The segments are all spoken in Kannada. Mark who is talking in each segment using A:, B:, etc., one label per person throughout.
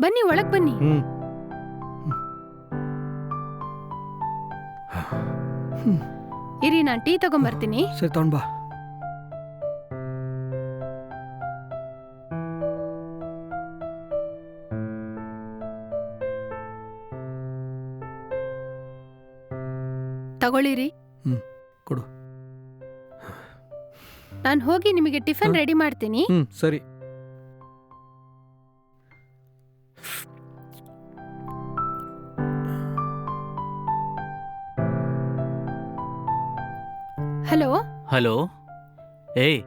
A: ಬನ್ನಿ ಒಳಗ್ ಬನ್ನಿ.
B: ಹ್ಮ್.
A: ಇರಿ ನಾನ್ ಟೀ ತಗೊಂಬರ್ತೀನಿ.
B: ಸರಿ ತಗೊಂಡ್ ಬಾ.
A: ತಗೊಳ್ಳಿರಿ.
B: ಹ್ಮ್, ಕೊಡು.
A: ನಾನು ಹೋಗಿ ನಿಮಗೆ ಟಿಫನ್ ರೆಡಿ ಮಾಡ್ತೀನಿ.
B: ಹ್ಮ್ ಸರಿ.
A: ಹಲೋ?
C: ಹಲೋ? ಏಯ್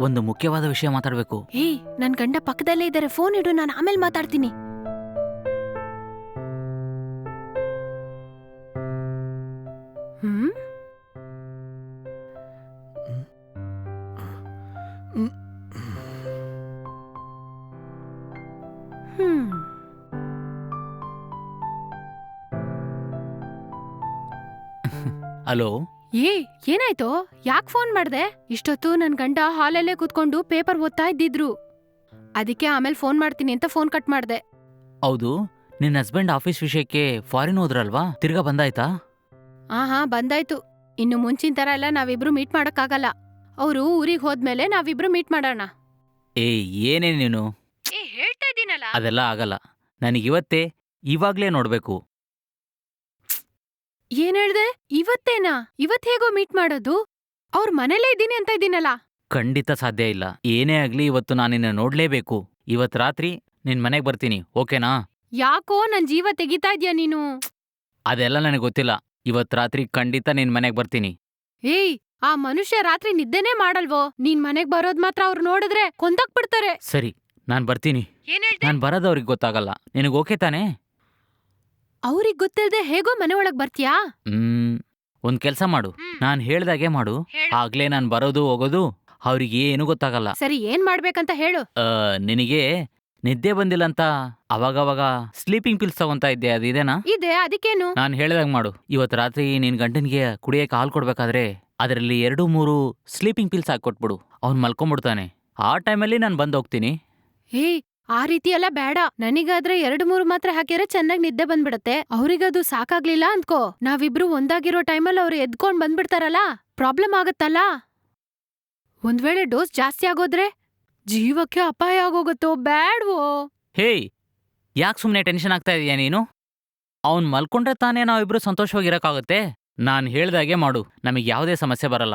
C: ಒಂದು ಮುಖ್ಯವಾದ ವಿಷಯ ಮಾತಾಡಬೇಕು.
A: ಏಯ್ ನನ್ ಗಂಡ ಪಕ್ಕದಲ್ಲೇ ಇದ್ದಾರೆ. ಫೋನ್ ಇಡು ನಾನು ಆಮೇಲೆ ಮಾತಾಡ್ತೀನಿ. ಹ್ಮ್?
B: ಹ್ಮ್.
A: ಹ್ಮ್
C: ಹಲೋ?
A: ಏ ಏನಾಯ್ತು? ಯಾಕೆ ಫೋನ್ ಮಾಡ್ದೆ? ಇಷ್ಟೊತ್ತು ನನ್ ಗಂಡ ಹಾಲಲ್ಲೇ ಕೂತ್ಕೊಂಡು ಪೇಪರ್ ಓದ್ತಾ ಇದ್ದಿದ್ರು. ಅದಕ್ಕೆ ಆಮೇಲೆ ಫೋನ್ ಮಾಡ್ತೀನಿ ಅಂತ ಫೋನ್ ಕಟ್ ಮಾಡ್ದೆ.
C: ಹೌದು ನಿನ್ನ ಹಸ್ಬೆಂಡ್ ಆಫೀಸ್ ವಿಷಯಕ್ಕೆ ಫಾರಿನ್ ಹೋದ್ರಲ್ವಾ? ತಿರ್ಗಾ ಬಂದಾಯ್ತಾ?
A: ಆಹಾ ಬಂದಾಯ್ತು. ಇನ್ನು ಮುಂಚಿನ ತರ ಎಲ್ಲ ನಾವಿಬ್ರು ಮೀಟ್ ಮಾಡಕ್ಕಾಗಲ್ಲ. ಅವರು ಊರಿಗೆ ಹೋದ್ಮೇಲೆ ನಾವಿಬ್ರು ಮೀಟ್ ಮಾಡೋಣ.
C: ಏ ಏನೇ ನೀನು?
A: ಏ ಹೇಳ್ತಾ ಇದೀನಲ್ಲ?
C: ಅದೆಲ್ಲ ಆಗಲ್ಲ. ನನಗಿವತ್ತೇ ಇವಾಗ್ಲೇ ನೋಡ್ಬೇಕು.
A: ಏನ್ ಹೇಳ್ದೆ? ಇವತ್ತೇನಾ? ಇವತ್ ಹೇಗೋ ಮೀಟ್ ಮಾಡೋದು? ಅವ್ರ ಮನೇಲೇ ಇದ್ದೀನಿ ಅಂತ ಇದ್ದೀನಲ್ಲ.
C: ಖಂಡಿತ ಸಾಧ್ಯ ಇಲ್ಲ. ಏನೇ ಆಗ್ಲಿ ಇವತ್ತು ನಾನು ನಿನ್ನ ನೋಡ್ಲೇಬೇಕು. ಇವತ್ ರಾತ್ರಿ ನಿನ್ ಮನೆಗ್ ಬರ್ತೀನಿ ಓಕೆನಾ?
A: ಯಾಕೋ ನನ್ ಜೀವ ತೆಗಿತಾ ಇದ್ಯಾ ನೀನು?
C: ಅದೆಲ್ಲ ನನಗೆ ಗೊತ್ತಿಲ್ಲ. ಇವತ್ ರಾತ್ರಿ ಖಂಡಿತ ನಿನ್ ಮನೆಗ್ ಬರ್ತೀನಿ.
A: ಏಯ್ ಆ ಮನುಷ್ಯ ರಾತ್ರಿ ನಿದ್ದೆನೇ ಮಾಡಲ್ವೋ? ನೀನ್ ಮನೆಗ್ ಬರೋದ್ ಮಾತ್ರ ಅವ್ರು ನೋಡಿದ್ರೆ ಕೊಂದಾಕ್ ಬಿಡ್ತಾರೆ
C: ಸರಿ ನಾನ್ ಬರ್ತೀನಿ.
A: ಏನ್ ಹೇಳ್ದೆ?
C: ನಾನ್ ಬರೋದು ಅವ್ರಿಗೆ ಗೊತ್ತಾಗಲ್ಲ. ನಿನಗ್ ಓಕೆ ತಾನೇ?
A: ಅವ್ರಿಗ್ ಗೊತ್ತಿಲ್ದೆ ಹೇಗೋ ಮನೆ ಒಳಗ್ ಬರ್ತೀಯಾ?
C: ಹ್ಮ್ ಒಂದ್ ಕೆಲ್ಸ ಮಾಡು. ನಾನ್ ಹೇಳ್ದಾಗೆ ಮಾಡು. ಆಗ್ಲೇ ನಾನ್ ಬರೋದು ಹೋಗೋದು ಅವ್ರಿಗೆ ಏನು ಗೊತ್ತಾಗಲ್ಲ.
A: ಸರಿ ಏನ್ ಮಾಡ್ಬೇಕಂತ ಹೇಳು.
C: ಆ, ನಿನಗೆ ನಿದ್ದೆ ಬಂದಿಲ್ಲ ಅಂತ ಅವಾಗವಾಗ ಸ್ಲೀಪಿಂಗ್ ಪಿಲ್ಸ್ ತಗೊಂತಾ ಇದ್ದೆ ಅದಿದೇನಾ
A: ಇದೆ ಅದಕ್ಕೇನು?
C: ನಾನ್ ಹೇಳ್ದಾಗ ಮಾಡು. ಇವತ್ ರಾತ್ರಿ ನಿನ್ ಗಂಟನ್ಗೆ ಕುಡಿಯಕ್ಕೆ ಹಾಲ್ ಕೊಡ್ಬೇಕಾದ್ರೆ ಅದರಲ್ಲಿ ಎರಡು ಮೂರು ಸ್ಲೀಪಿಂಗ್ ಪಿಲ್ಸ್ ಹಾಕೊಟ್ಬಿಡು ಅವ್ನ್ ಮಲ್ಕೊಂಡ್ಬಿಡ್ತಾನೆ ಆ ಟೈಮಲ್ಲಿ ನಾನು ಬಂದ್ ಹೋಗ್ತೀನಿ.
A: ಏಯ್ ಆ ರೀತಿ ಎಲ್ಲ ಬೇಡ. ನನಗಾದ್ರೆ ಎರಡು ಮೂರು ಮಾತ್ರ ಹಾಕಿದ್ರೆ ಚೆನ್ನಾಗಿ ನಿದ್ದೆ ಬಂದ್ಬಿಡತ್ತೆ. ಅವ್ರಿಗದು ಸಾಕಾಗ್ಲಿಲ್ಲ ಅಂದ್ಕೋ. ನಾವಿಬ್ರು ಒಂದಾಗಿರೋ ಟೈಮಲ್ಲಿ ಅವ್ರು ಎದ್ಕೊಂಡ್ ಬಂದ್ಬಿಡ್ತಾರಲ್ಲ? ಪ್ರಾಬ್ಲಮ್ ಆಗತ್ತಲ್ಲ? ಒಂದ್ ವೇಳೆ ಡೋಸ್ ಜಾಸ್ತಿ ಆಗೋದ್ರೆ ಜೀವಕ್ಕೆ ಅಪಾಯ ಆಗೋಗತ್ತೋ ಬ್ಯಾಡ್ವೋ?
C: ಹೇಯ್! ಯಾಕೆ ಸುಮ್ಮನೆ ಟೆನ್ಷನ್ ಆಗ್ತಾ ಇದೀಯ ನೀನು? ಅವ್ನ್ ಮಲ್ಕೊಂಡ್ರೆ ತಾನೇ ನಾವಿಬ್ರು ಸಂತೋಷವಾಗಿರಕ್ಕಾಗುತ್ತೆ. ನಾನ್ ಹೇಳ್ದಾಗೆ ಮಾಡು. ನಮಗೆ ಯಾವುದೇ ಸಮಸ್ಯೆ ಬರಲ್ಲ.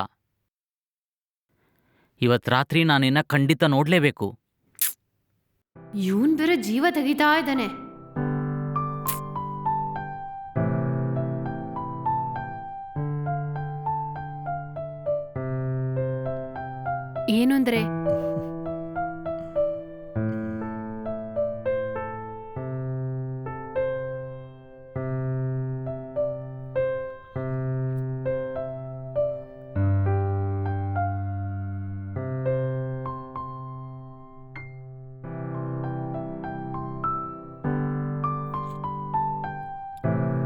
C: ಇವತ್ ರಾತ್ರಿ ನಾನಿನ್ನ ಖಂಡಿತ ನೋಡ್ಲೇಬೇಕು.
A: ಇವನ್ ಬೇರೆ ಜೀವ ತೆಗಿತಾ ಇದ್ದಾನೆ. ಏನು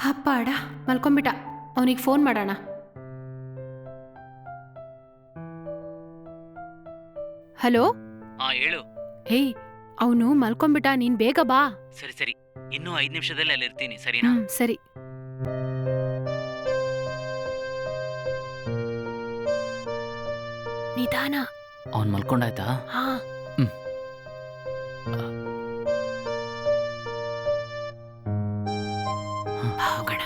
A: ಹಪ್ಪಾಡ ಮಲ್ಕೊಂಬಿಟ್ಟ. ಅವನಿಗೆ ಫೋನ್ ಮಾಡೋಣ. ಹಲೋ?
C: ಹಾ ಹೇಳು.
A: ಹೇಯ್ ಅವನು ಮಲ್ಕೊಂಬಿಟ್ಟ ನೀನ್ ಬೇಗ ಬಾ.
C: ಸರಿ ಸರಿ. ಇನ್ನೂ ಐದು ನಿಮಿಷದಲ್ಲಿ ಅಲ್ಲಿರ್ತೀನಿ ಸರಿನಾ?
A: ಹ್ಮ್ ಸರಿ. ನಿಧಾನ.
C: ಅವ್ನ್ ಮಲ್ಕೊಂಡಾಯ್ತಾ?
A: ಹಾ. ಹೋಗೋಣ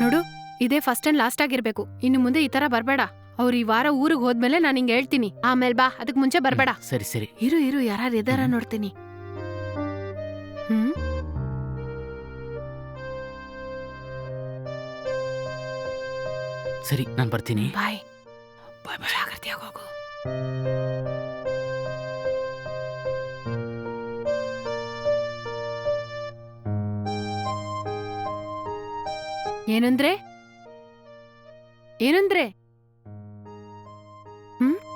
A: ನೋಡು ಇದೇ ಫಸ್ಟ್ ಅಂಡ್ ಲಾಸ್ಟ್ ಆಗಿರ್ಬೇಕು. ಇನ್ನು ಮುಂದೆ ಈ ತರ ಬರ್ಬೇಡ. ಅವ್ರು ಈ ವಾರ ಊರಿಗೆ ಹೋದ್ಮೇಲೆ ನಾನು ಹಿಂಗೆ ಹೇಳ್ತೀನಿ. ಆಮೇಲೆ ಬಾ ಅದಕ್ಕೆ ಮುಂಚೆ ಬರಬೇಡ.
C: ಸರಿ ಸರಿ.
A: ಇರು ಇರು ಯಾರು ಇದಾರ ನೋಡ್ತೀನಿ. ಹ್ಮ್?
C: ಸರಿ ನಾನು ಬರ್ತೀನಿ.
A: ಬಾಯ್. ಏನಂದ್ರೆ? ಏನಂದ್ರೆ? ಹ್ಮ್?